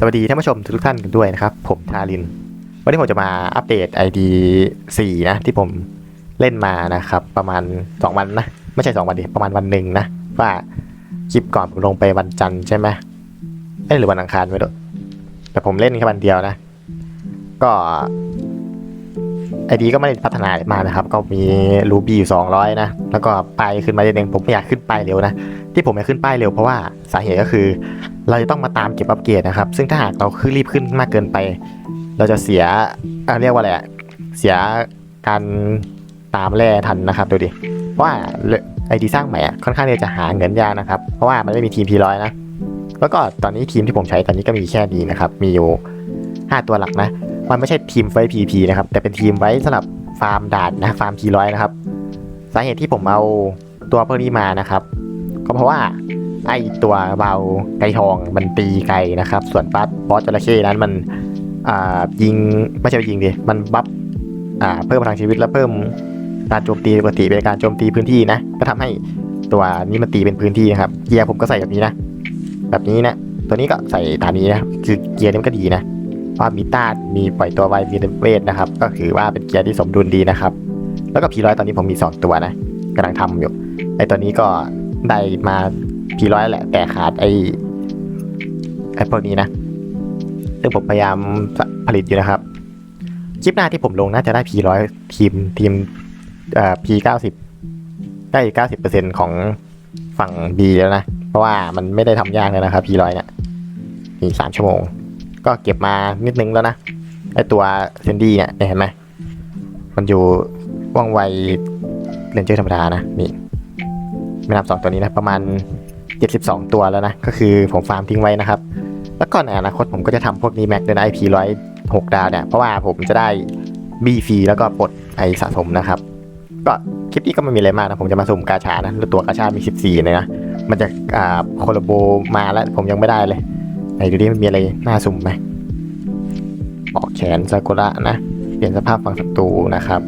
สวัสดีท่านผู้ชมทุกท่านกันด้วยนะครับ ผมทาริน วันนี้ผมจะมาอัปเดต ID 4 นะ ที่ผมเล่นมานะครับ ประมาณ 2 วันนะ ไม่ใช่ 2 วันดิประมาณวันหนึ่งนะ ว่าคลิปก่อนผมลงไปวันจันทร์ใช่ไหมเอ้หรือวันอังคารไม่รู้แต่ผมเล่นแค่วันเดียวนะ ก็ไอดีก็ไม่ได้พัฒนามานะครับ ก็มีรูบี้อยู่200 นะ แล้วก็ไปขึ้นมาเรื่อยๆผมไม่อยากขึ้นป้ายเร็วนะ ที่ผมอยากขึ้นป้ายเร็วเพราะว่าสาเหตุก็คือ เราจะต้องมาตามเก็บอัปเกรดนะครับ ซึ่งถ้าหากเราขึ้นรีบขึ้นมากเกินไป เราจะเสียเรียกว่าอะไรเสียการตามแร่ทันนะครับดูดิว่าไอดีสร้างใหม่อะค่อนข้างที่จะหาเงินยากนะครับ เพราะว่ามันไม่มีทีมพีร้อยนะ แล้วก็ตอนนี้ทีมที่ผมใช้ตอนนี้ก็มีแค่ดีนะครับ มีอยู่ 5 ตัวหลักนะ มันไม่ใช่ทีมไฟพีพีนะครับ แต่เป็นทีมไว้สำหรับฟาร์มด่านนะฟาร์มพีร้อยนะครับ สาเหตุที่ผมเอาตัวพวกนี้มานะครับ ก็เพราะว่า ไอตัวเบาไกทองมันตีไกนะครับ ส่วนบัฟบอสจระเข้นั้นมันอ่ายิงไม่ใช่ยิงดิมันบัฟอ่าเพิ่มพลังชีวิตและเพิ่มการโจมตีปกติเป็นการโจมตีพื้นที่นะ ก็ทำให้ตัวนี้มันตีเป็นพื้นที่นะครับ เกียร์ผมก็ใส่แบบนี้นะ แบบนี้นะ ตัวนี้ก็ใส่ตามนี้นะ คือเกียร์นี้ก็ดีนะเพราะมีต้านมีปล่อยตัวไวมีเวทนะครับ ก็คือว่าเป็นเกียร์ที่สมดุลดีนะครับ แล้วก็พีร้อยตอนนี้ผมมีสองตัวนะกำลังทำอยู่ ไอตัวนี้ก็ได้มา พีร้อยแหละ แต่ขาดไอ้ไอพวกนี้นะซึ่งผมพยายามผลิตอยู่นะครับ คลิปหน้าที่ผมลงน่าจะได้พีร้อยทีมทีมเอ่อพีเก้าสิบได้เก้าสิบเปอร์เซ็นของฝั่งบีแล้วนะ เพราะว่ามันไม่ได้ทำยากเลยนะครับพีร้อยเนี่ยมีสามชั่วโมง ก็เก็บมานิดนึงแล้วนะ ไอตัวเซนดี้เนี่ยเห็นไหม มันอยู่ว่องไวเรนเจอร์ธรรมดานะ นี่ ไม่นับสองตัวนี้นะ ประมาณ 72 ตัวแล้วนะ ก็คือผมฟาร์มทิ้งไว้นะครับ แล้วก็ในอนาคตผมก็จะทำพวกนี้แม็กด้วยนะไอพีร้อยหกดาวเนี่ย เพราะว่าผมจะได้บีฟรีแล้วก็ปลดไอสะสมนะครับ ก็คลิปนี้ก็ไม่มีอะไรมากนะ ผมจะมาสุ่มกาชานะแล้วตัวกาชามี 14เลยนะ มันจะอ่าโคลโบมาแล้วผมยังไม่ได้เลย ไหนดูดิมันมีอะไรน่าสุ่มไหมปอกแขนซากุระนะ เปลี่ยนสภาพฝั่งศัตรูนะครับ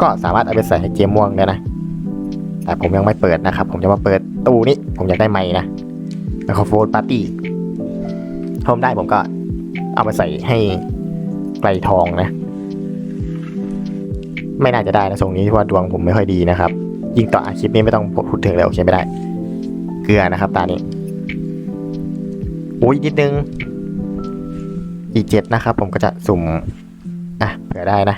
ก็สามารถเอาไปใส่ให้เกมม่วงได้นะ แต่ผมยังไม่เปิดนะครับ ผมจะมาเปิดตู้นี้ ผมอยากได้ไม้นะแล้วก็โฟนปาร์ตี้ถ้าผมได้ผมก็เอาไปใส่ให้ไกลทองนะ ไม่น่าจะได้นะทรงนี้เพราะดวงผมไม่ค่อยดีนะครับ ยิ่งต่ออาคลิปนี้ไม่ต้องพูดถึงเลยโอเคไม่ได้ เกลือนะครับตานี้อุ้ยนิดนึงอีเจ็ดนะครับ ผมก็จะสุ่มอะเผื่อได้นะ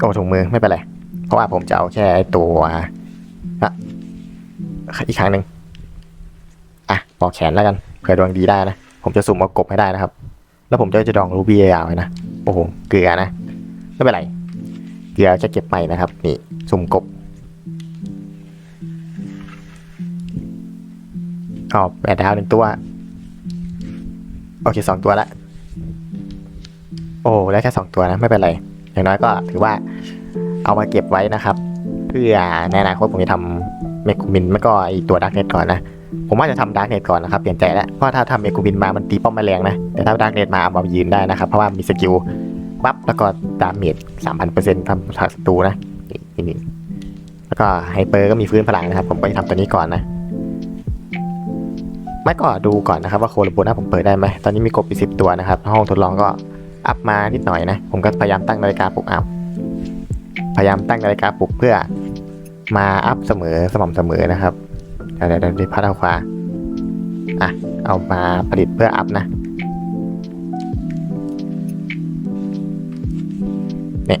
ก็ถุงมือไม่เป็นไร เพราะว่าผมจะเอาแค่ตัวอะอีกครั้งหนึ่งอะปอกแขนแล้วกันเผื่อดวงดีได้นะ ผมจะสุ่มเอากบให้ได้นะครับ แล้วผมจะจะดองรูบี้ยาวไว้นะ โอ้โห เกลือนะ ไม่เป็นไร เกลือจะเก็บใหม่นะครับ นี่ สุ่มกบอ๋อแปดดาวหนึ่งตัว โอเคสองตัวละ โอ้ ได้แค่สองตัวนะ ไม่เป็นไร อย่างน้อยก็ถือว่าเอามาเก็บไว้นะครับ เพื่อในอนาคตผมจะทำเมกูมินไม่ก็ไอตัวดักเน็ตก่อนนะ ผมว่าจะทำดักเน็ตก่อนนะครับเปลี่ยนใจแล้ว เพราะถ้าทำเมกูมินมามันตีป้อมไม่แรงนะ แต่ถ้าดักเน็ตมาเอามายืนได้นะครับ เพราะว่ามีสกิลบัฟแล้วก็ดาเมจสามพันเปอร์เซ็นต์ทำศัตรูนะนี่นี่แล้วก็ไฮเปอร์ก็มีฟื้นพลังนะครับ ผมก็จะทำตัวนี้ก่อนนะไม่ก็ดูก่อนนะครับว่าโคโลโบน่าผมเปิดได้ไหมตอนนี้มีกบอีกสิบตัวนะครับ ห้องทดลองก็ อัพมานิดหน่อยนะ ผมก็พยายามตั้งนาฬิกาปลุกอัพพยายามตั้งนาฬิกาปลุกเพื่อมาอัพเสมอสม่ำเสมอนะครับเดี๋ยวเดี๋ยวพัดเอาขวาอะเอามาผลิตเพื่ออัพนะเนี่ย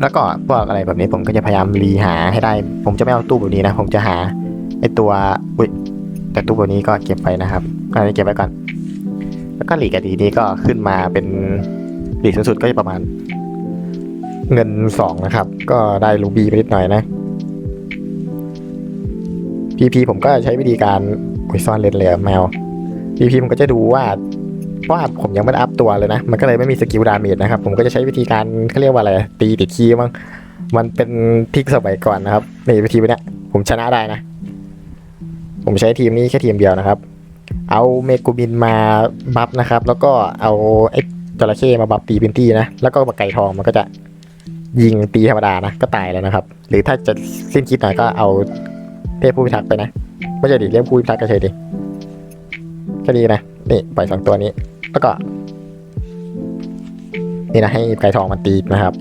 แล้วก็พวกอะไรแบบนี้ผมก็จะพยายามรีหาให้ได้ ผมจะไม่เอาตู้แบบนี้นะ ผมจะหาไอตัวอุ้ยแต่ตู้แบบนี้ก็เก็บไว้นะครับอันนี้เก็บไว้ก่อน แล้วก็หลีกอดีนี้ก็ขึ้นมาเป็น หลีกสูงสุดก็จะประมาณ เงินสองนะครับ ก็ได้ลูบี้ไปนิดหน่อยนะพีพีผมก็ใช้วิธีการคุยซ่อนเลนเลยแมวพีพีผมก็จะดูว่าเพราะผมยังไม่ได้อัพตัวเลยนะ มันก็เลยไม่มีสกิลดาเมจนะครับ ผมก็จะใช้วิธีการเขาเรียกว่าอะไร ตีติดคีมั้งมันเป็นทิกสมัยก่อนนะครับในวิธีนี้ผมชนะได้นะ ผมใช้ทีมนี้แค่ทีมเดียวนะครับ เอาเมกูบินมาบัฟนะครับ แล้วก็เอาไอ้ จระเข้มาบัฟตีพื้นที่นะ แล้วก็มาไก่ทองมันก็จะยิงตีธรรมดานะ ก็ตายแล้วนะครับ หรือถ้าจะสิ้นคิดหน่อยก็เอาเทพผู้พิทักษ์ไปนะ ไม่ใช่ดิเลี้ยงผู้พิทักษ์ก็ใช่ดิแค่นี้นะ นี่ปล่อยสองตัวนี้ แล้วก็ นี่นะให้ไก่ทองมันตีนะครับ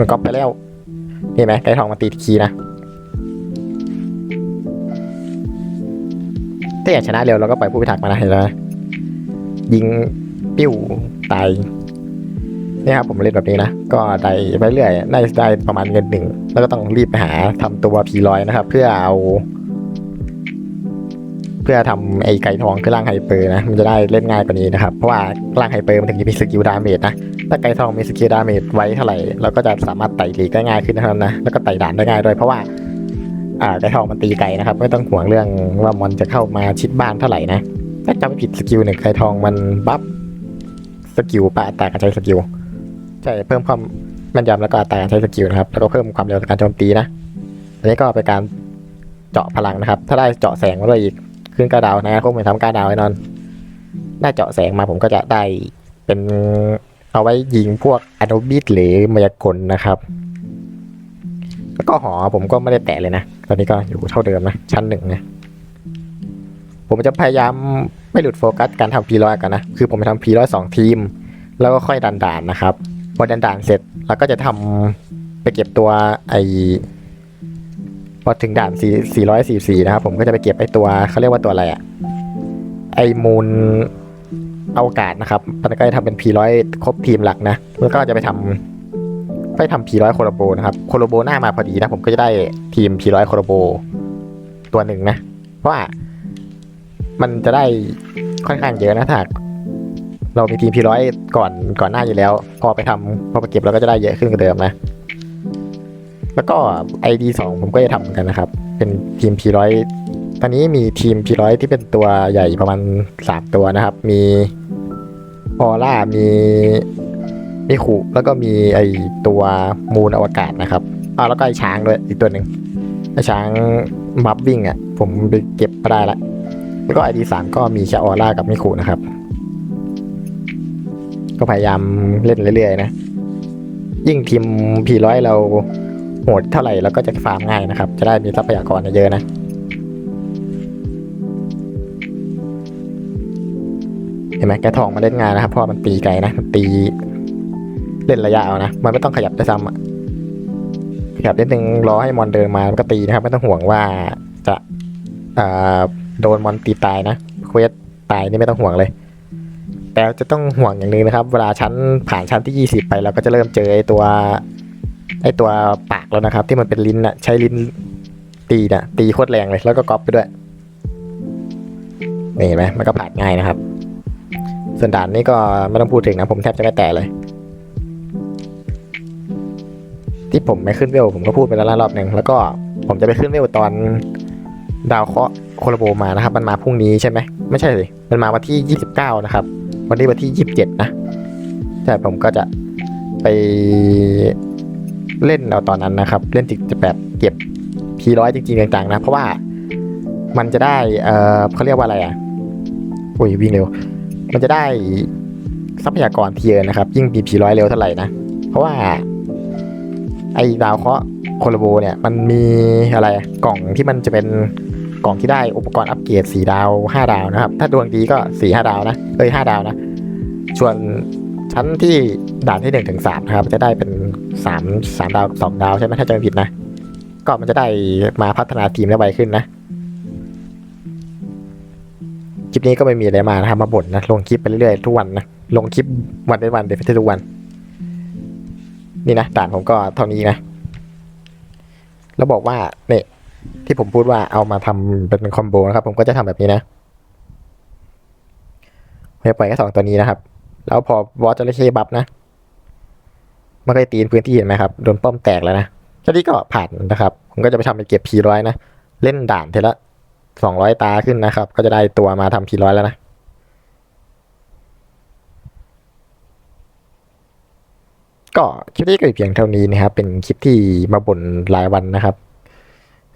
มันก๊อปไปแล้วนี่ไหมไก่ทองมันตีคีนะถ้าอยากชนะเร็วเราก็ปล่อยผู้พิทักษ์มานะเห็นไหม ยิงปิ้วตายนี่ครับผมเล่นแบบนี้นะ ก็ได้ไปเรื่อยได้ได้ประมาณเงินหนึ่ง แล้วก็ต้องรีบไปหาทำตัวพีร้อยนะครับ เพื่อเอา เพื่อทำไอ้ไก่ทองคือร่างไฮเปอร์นะ มันจะได้เล่นง่ายกว่านี้นะครับ เพราะว่าร่างไฮเปอร์มันถึงจะมีสกิลดาเมจนะ ถ้าไก่ทองมีสกิลดาเมจไว้เท่าไหร่เราก็จะสามารถไต่ลีกได้ง่ายขึ้นนะครับนะ แล้วก็ไต่ด่านได้ง่ายด้วยเพราะว่าอ่าไก่ทองมันตีไก่นะครับ ไม่ต้องห่วงเรื่องว่ามอนจะเข้ามาชิดบ้านเท่าไหร่นะ ถ้าจำไม่ผิดสกิลหนึ่งไก่ทองมันบัฟสกิลปะอัตราการใช้สกิลใช่เพิ่มความแม่นยำแล้วก็อัตราการใช้สกิลนะครับแล้วก็เพิ่มความเร็วการโจมตีนะอันนี้ก็เป็นการเจาะพลังนะครับ ถ้าได้เจาะแสงมาด้วยอีกขึ้นกระดาวนะคงเหมือนทำกระดาวแน่นอนได้เจาะแสงมาผมก็จะได้เป็นเอาไว้ยิงพวกอนุบิสหรือมายากลนะครับ แล้วก็หอผมก็ไม่ได้แตะเลยนะ ตอนนี้ก็อยู่เท่าเดิมนะ ชั้นหนึ่งนะ ผมจะพยายามไม่หลุดโฟกัสการทำพีร้อยกันนะ คือผมจะทำพีร้อยสองทีม แล้วก็ค่อยดันด่านนะครับ พอดันด่านเสร็จเราก็จะทำไปเก็บตัวไอพอถึงด่านสี่สี่ร้อยสี่สี่นะครับ ผมก็จะไปเก็บไอตัวเขาเรียกว่าตัวอะไรอะไอมูลอวกาศนะครับมันก็จะทำเป็นพีร้อยครบทีมหลักนะแล้วก็จะไปทำไปทำพีร้อยโคโลโบนะครับ โคโลโบหน้ามาพอดีนะ ผมก็จะได้ทีมพีร้อยโคโลโบตัวหนึ่งนะ เพราะว่า มันจะได้ค่อนข้างเยอะนะถ้าหากเรามีทีมพีร้อยก่อนก่อนหน้าอยู่แล้ว พอไปทำพอไปเก็บเราก็จะได้เยอะขึ้นกว่าเดิมนะ แล้วก็ ID สองผมก็จะทำเหมือนกันนะครับ เป็นทีมพีร้อยตอนนี้มีทีมพีร้อยที่เป็นตัวใหญ่ประมาณสามตัวนะครับ มีออร่ามีมีขุแล้วก็มีไอตัวมูนอวกาศนะครับอ่าแล้วก็ไอช้างด้วยอีกตัวหนึ่งไอช้างบัฟวิ่งอะ ผมไปเก็บมาได้ละ แล้วก็ ID สามก็มีแค่ออร่ากับมิคุนะครับ ก็พยายามเล่นเรื่อยๆนะ ยิ่งทีมพีร้อยเราโหดเท่าไหร่เราก็จะฟาร์มง่ายนะครับ จะได้มีทรัพยากรเยอะนะเห็นไหมแกทองมาเล่นงานนะครับเพราะมันตีไกลนะมันตีเล่นระยะเอานะ มันไม่ต้องขยับได้ซ้ำขยับนิดนึงรอให้มอนเดินมามันก็ตีนะครับ ไม่ต้องห่วงว่าจะอ่า โดนมอนตีตายนะเควสตายนี่ไม่ต้องห่วงเลย แต่จะต้องห่วงอย่างหนึงนะครับ เวลาชั้นผ่านชั้นที่ 20 ไปเราก็จะเริ่มเจอไอตัวไอตัวปากแล้วนะครับ ที่มันเป็นลิ้นอะใช้ลิ้นตีน่ะตีโคตรแรงเลยแล้วก็ก๊อปไปด้วยนี่เห็นไหมมันก็ผ่านง่ายนะครับ ส่วนด่านนี้ก็ไม่ต้องพูดถึงนะ ผมแทบจะไม่แตะเลย ที่ผมไม่ขึ้นเวลผมก็พูดไปแล้วรอบหนึ่งแล้วก็ผมจะไปขึ้นเวลตอน ดาวเคราะห์โคลโบมานะครับ มันมาพรุ่งนี้ใช่ไหมไม่ใช่สิมันมาวันที่ 29 นะครับ วันนี้วันที่ 27 นะแต่ผมก็จะไปเล่นเอาตอนนั้นนะครับ เล่นจิจะแบบเก็บพีร้อยจริงๆจังๆนะ เพราะว่ามันจะได้เออเขาเรียกว่าอะไรอะอุ้ยวิ่งเร็ว มันจะได้ทรัพยากรทีเยอะนะครับ ยิ่งมีพีร้อยเร็วเท่าไหร่นะ เพราะว่า ไอ้ดาวเคราะห์โคลโบเนี่ย มันมีอะไรกล่องที่มันจะเป็น กล่องที่ได้อุปกรณ์อัปเกรดสี่ดาวห้าดาวนะครับ ถ้าดวงดีก็สี่ห้าดาวนะเอ้ยห้าดาวนะ ส่วนชั้นที่ด่านที่หนึ่งถึงสามนะครับ จะได้เป็นสามสามดาวสองดาวใช่ไหมถ้าจำไม่ผิดนะ ก็มันจะได้มาพัฒนาทีมได้ไวขึ้นนะคลิปนี้ก็ไม่มีอะไรมานะครับมาบ่นนะลงคลิปไปเรื่อยๆทุกวันนะลงคลิปวันเป็นวันเดี๋ยวทุกวัน นี่นะด่านผมก็เท่านี้นะแล้วบอกว่าเนี่ย ที่ผมพูดว่าเอามาทำเป็นคอมโบนะครับ ผมก็จะทำแบบนี้นะผมจะปล่อยแค่สองตัวนี้นะครับ แล้วพอวอตจระเข้บัฟนะมันก็จะตีนพื้นที่เห็นไหมครับโดนป้อมแตกแล้วนะแค่นี้ก็ผ่านนะครับ ผมก็จะไปทำเป็นเก็บพีร้อยนะ เล่นด่านเทละสองร้อยตาขึ้นนะครับ ก็จะได้ตัวมาทำพีร้อยแล้วนะก็คลิปนี้ก็เพียงเท่านี้นะครับ เป็นคลิปที่มาบ่นรายวันนะครับ